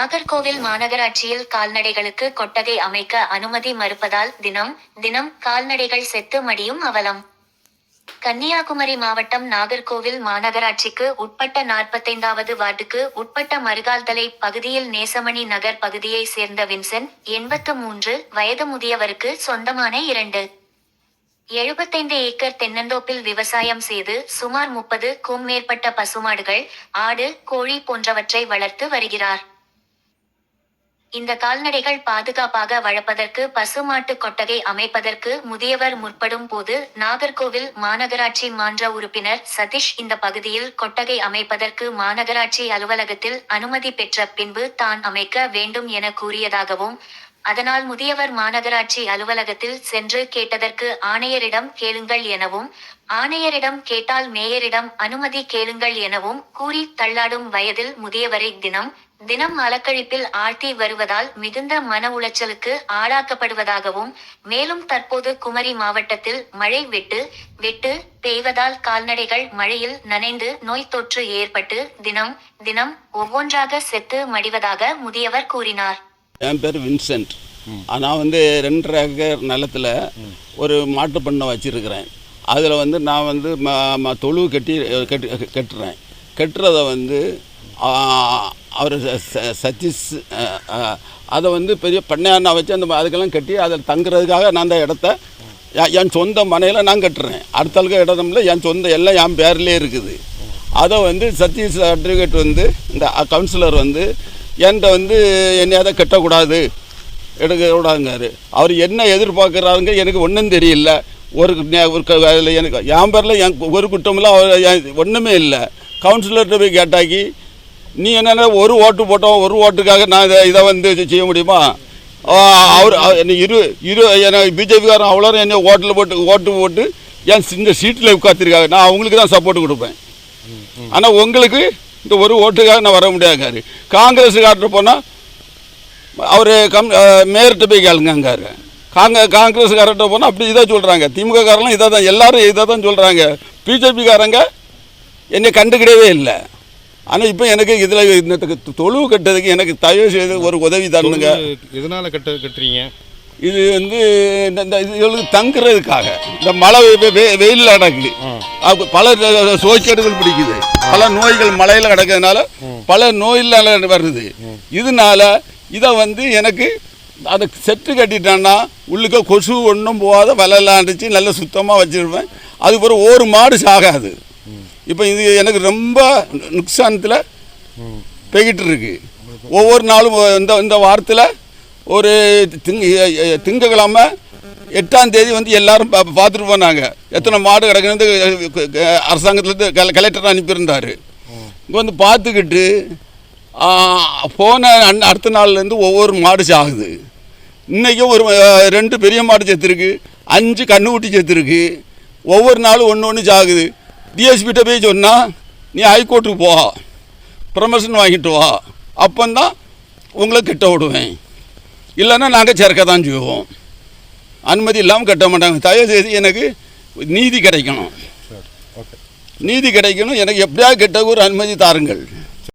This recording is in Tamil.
நாகர்கோவில் மாநகராட்சியில் கால்நடைகளுக்கு கொட்டகை அமைக்க அனுமதி மறுப்பதால் தினம் தினம் கால்நடைகள் செத்து மடியும் அவலம். கன்னியாகுமரி மாவட்டம் நாகர்கோவில் மாநகராட்சிக்கு உட்பட்ட நாற்பத்தைந்தாவது வார்டுக்கு உட்பட்ட மருகால்தலை பகுதியில் நேசமணி நகர் பகுதியை சேர்ந்த வின்சென்ட் எண்பத்து மூன்று வயது முதியவருக்கு சொந்தமான இரண்டு. எழுபத்தைந்து ஏக்கர் தென்னந்தோப்பில் விவசாயம் செய்து சுமார் முப்பதுக்கும் மேற்பட்ட பசுமாடுகள் ஆடு கோழி போன்றவற்றை வளர்த்து வருகிறார். இந்த கால்நடைகள் பாதுகாப்பாக வளர்ப்பதற்கு பசுமாட்டு கொட்டகை அமைப்பதற்கு முதியவர் முற்படும் போது நாகர்கோவில் மாநகராட்சி மான்ற உறுப்பினர் சதீஷ் இந்த பகுதியில் கொட்டகை அமைப்பதற்கு மாநகராட்சி அலுவலகத்தில் அனுமதி பெற்ற பின்பு தான் அமைக்க வேண்டும் என கூறியதாகவும் அதனால் முதியவர் மாநகராட்சி அலுவலகத்தில் சென்று கேட்டதற்கு ஆணையரிடம் கேளுங்கள் எனவும் ஆணையரிடம் கேட்டால் மேயரிடம் அனுமதி கேளுங்கள் எனவும் கூறி தள்ளாடும் வயதில் முதியவரை தினம் தினம் அலக்கழிப்பில் ஆழ்த்தி வருவதால் மிகுந்த மன உளைச்சலுக்கு ஆளாக்கப்படுவதாகவும் மேலும் தற்போது குமரி மாவட்டத்தில் மழை வெட்டு வெட்டு பெய்வதால் கால்நடைகள் மழையில் நனைந்து நோய் தொற்று ஏற்பட்டு தினம் தினம் ஒவ்வொன்றாக செத்து மடிவதாக முதியவர் கூறினார். என் பேர் வின்சென்ட். நான் வந்து ரெண்டரை ஏக்கர் நிலத்தில் ஒரு மாட்டு பண்ணை வச்சுருக்கிறேன். அதில் வந்து நான் வந்து ம ம தொழு கட்டி கட்டி கட்டுறேன். கட்டுறத வந்து அவர் சதீஷ் அதை வந்து பெரிய பண்ணையாண்ணா வச்சு அந்த அதுக்கெல்லாம் கட்டி அதில் தங்குறதுக்காக நான் அந்த இடத்த என் சொந்த மனையில் நான் கட்டுறேன். அடுத்தளுக்கு இடத்துல என் சொந்த எல்லாம் என் பேர்லேயே இருக்குது. அதை வந்து சதீஷ் அட்வொகேட் வந்து இந்த கவுன்சிலர் வந்து என்கிட்ட வந்து என்னையாவது கட்டக்கூடாது எடுக்கக்கூடாதுங்காரு அவர் என்ன எதிர்பார்க்குறாருங்க எனக்கு ஒன்றும் தெரியல. ஒரு ஒரு எனக்கு என் பேரில் என் ஒரு குற்றமில்ல அவர் ஒன்றுமே இல்லை. கவுன்சிலர்கிட்ட போய் கேட்டாக்கி நீ என்னென்ன ஒரு ஓட்டு போட்டோம் ஒரு ஓட்டுக்காக நான் இதை இதை வந்து செய்ய முடியுமா? அவர் அவர் என்னை இரு இரு எனக்கு பிஜேபிக்காரன் அவ்வளோ என்னை ஓட்டில் போட்டு ஓட்டு போட்டு என் இந்த சீட்டில் உட்காந்துருக்காங்க நான் அவங்களுக்கு தான் சப்போர்ட் கொடுப்பேன். ஆனால் உங்களுக்கு இந்த ஒரு ஓட்டுக்காக நான் வர முடியாதுங்காரு காங்கிரஸுக்கார்ட்ட போனால் அவர் கம் மேயர்கிட்ட போய் கேளுங்கங்காரு காங்க காங்கிரஸ்காரர்கிட்ட போனால் அப்படி இதாக சொல்கிறாங்க திமுக இதாக இதை தான் எல்லோரும் இதை தான் சொல்கிறாங்க பிஜேபிக்காரங்க என்னை கண்டுக்கிடவே இல்லை. ஆனால் இப்போ எனக்கு இதில் இந்த தொழுவு கட்டுறதுக்கு எனக்கு தயவு செய்து ஒரு உதவி தரணுங்க. எதனால் கட்ட கட்டுறீங்க? இது வந்து இந்த இதுகளுக்கு தங்குறதுக்காக. இந்த மழை வெயில்ல நடக்குது பல சோய்க்கேடுகள் பிடிக்குது. பல நோய்கள் மழையில் கிடக்கிறதுனால பல நோயினால வருது. இதனால இதை வந்து எனக்கு அதை செட்டு கட்டிட்டான்னா உள்ளுக்க கொசு ஒன்றும் போகாத வலையெல்லாம் அடிச்சு நல்லா சுத்தமாக வச்சுருப்பேன். அது பிறகு ஒரு மாடு சாகாது. இப்போ இது எனக்கு ரொம்ப நுக்சானத்தில் போய்கிட்டு இருக்கு. ஒவ்வொரு நாளும் இந்த இந்த வாரத்தில் ஒரு திங்க திங்கக்கிழமை எட்டாம் தேதி வந்து எல்லாரும் பா பார்த்துட்டு போனாங்க. எத்தனை மாடு கிடக்குன்னு அரசாங்கத்துலேருந்து கல கலெக்டர் அனுப்பியிருந்தார். இங்கே வந்து பார்த்துக்கிட்டு போன அன்- அடுத்த நாள்லேருந்து ஒவ்வொரு மாடு சாகுது. இன்றைக்கும் ஒரு ரெண்டு பெரிய மாடு செத்துருக்கு. அஞ்சு கண்ணுக்குட்டி செத்துருக்கு. ஒவ்வொரு நாளும் ஒன்று ஒன்று சாகுது. டிஎஸ்பிகிட்ட போய் சொன்னால் நீ ஹைகோர்ட்டுக்கு போ. ப்ரமோஷன் வாங்கிட்டு வா. அப்போந்தான் உங்களை கிட்ட விடுவேன். இல்லைன்னா நாங்கள் சேர்க்க தான் செய்வோம். அனுமதி இல்லாமல் கட்ட மாட்டாங்க. தயவு செய்து எனக்கு நீதி கிடைக்கணும். நீதி கிடைக்கணும். எனக்கு எப்படியா கிட்ட ஒரு அனுமதி தாருங்கள்.